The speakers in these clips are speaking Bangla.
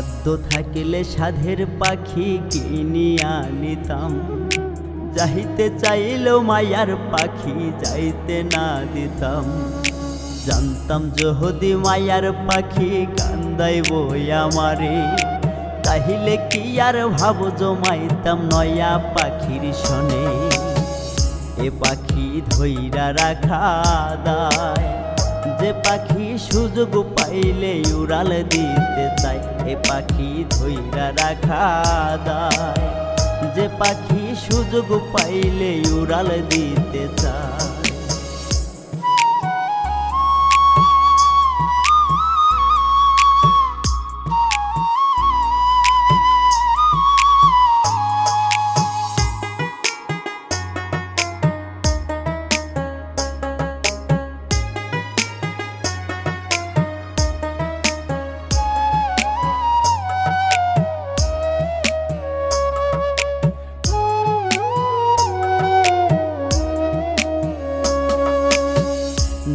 সাধ্য থাকিলে সাধের পাখি কিনিয়া নিতাম যাইতে চাইল মায়ার পাখি যাইতে না দিতাম। জানতাম যদি মায়ার পাখি কান্দাই কান্দাইব আমারে, তাহিলে কি আর ভাব জমাইতাম নয়া পাখির শনে এ পাখি ধৈরা রাখা দায়। যে পাখি সুযোগ পাইলে উড়াল দিতে চায় এ পাখি ধৈরা রাখা দায়। যে পাখি সুযোগ পাইলে উড়াল দিতে চায়।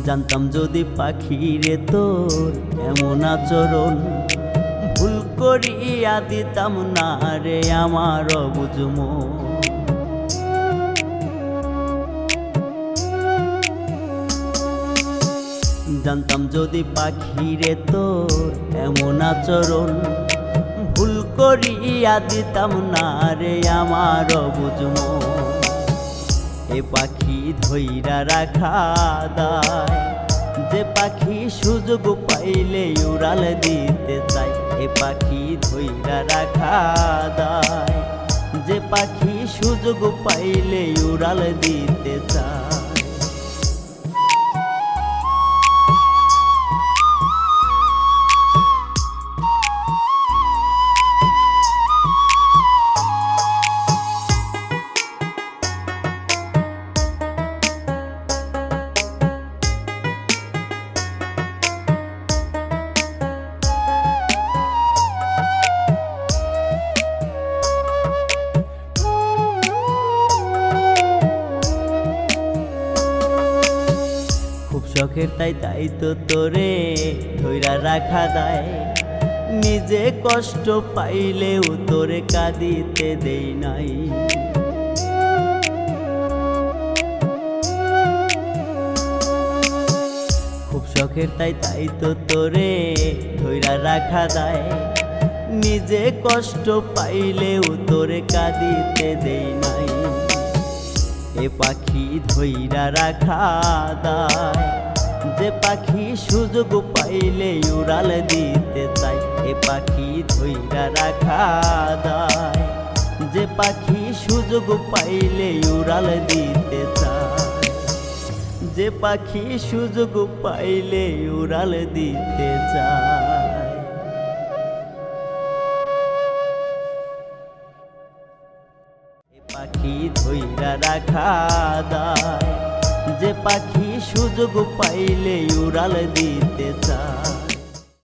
জানতাম যদি পাখিরে তোর এমন আচরণ ভুল করিয়া দিতাম না রে আমার বুঝম জানতাম যদি পাখিরে তোর এমন আচরণ ভুল করিয়া দিতাম না রে আমার বুঝম এ পাখি ধৈরা রাখা দায়। যে পাখি সুযোগ পাইলে উড়াল দিতে চাই এ পাখি ধৈরা রাখা দায়। যে পাখি সুযোগ পাইলে উড়াল দিতে চায়। শখের তাই তাই তো তোরে ধৈরা রাখা দায়। নিজে কষ্ট পাইলেও তোরে কাঁদিতে দেই নাই। খুব শখের তাই তাই তো তোরে ধৈরা রাখা দায়। নিজে কষ্ট পাইলেও তোরে কাঁদিতে দেই নাই। এ পাখি ধৈরা রাখা দায়। যে পাখি সুযোগ পাইলে উড়াল দিতে চাই এ পাখি ধৈরা রাখা দায় যে পাখি সুযোগ পাইলে উড়াল দিতে চায়, যে পাখি সুযোগ পাইলে উড়াল দিতে চায়। পাখি ধৈরা রাখা দায় পাখি সুযোগ পাইলে উড়াল দিতে চায়।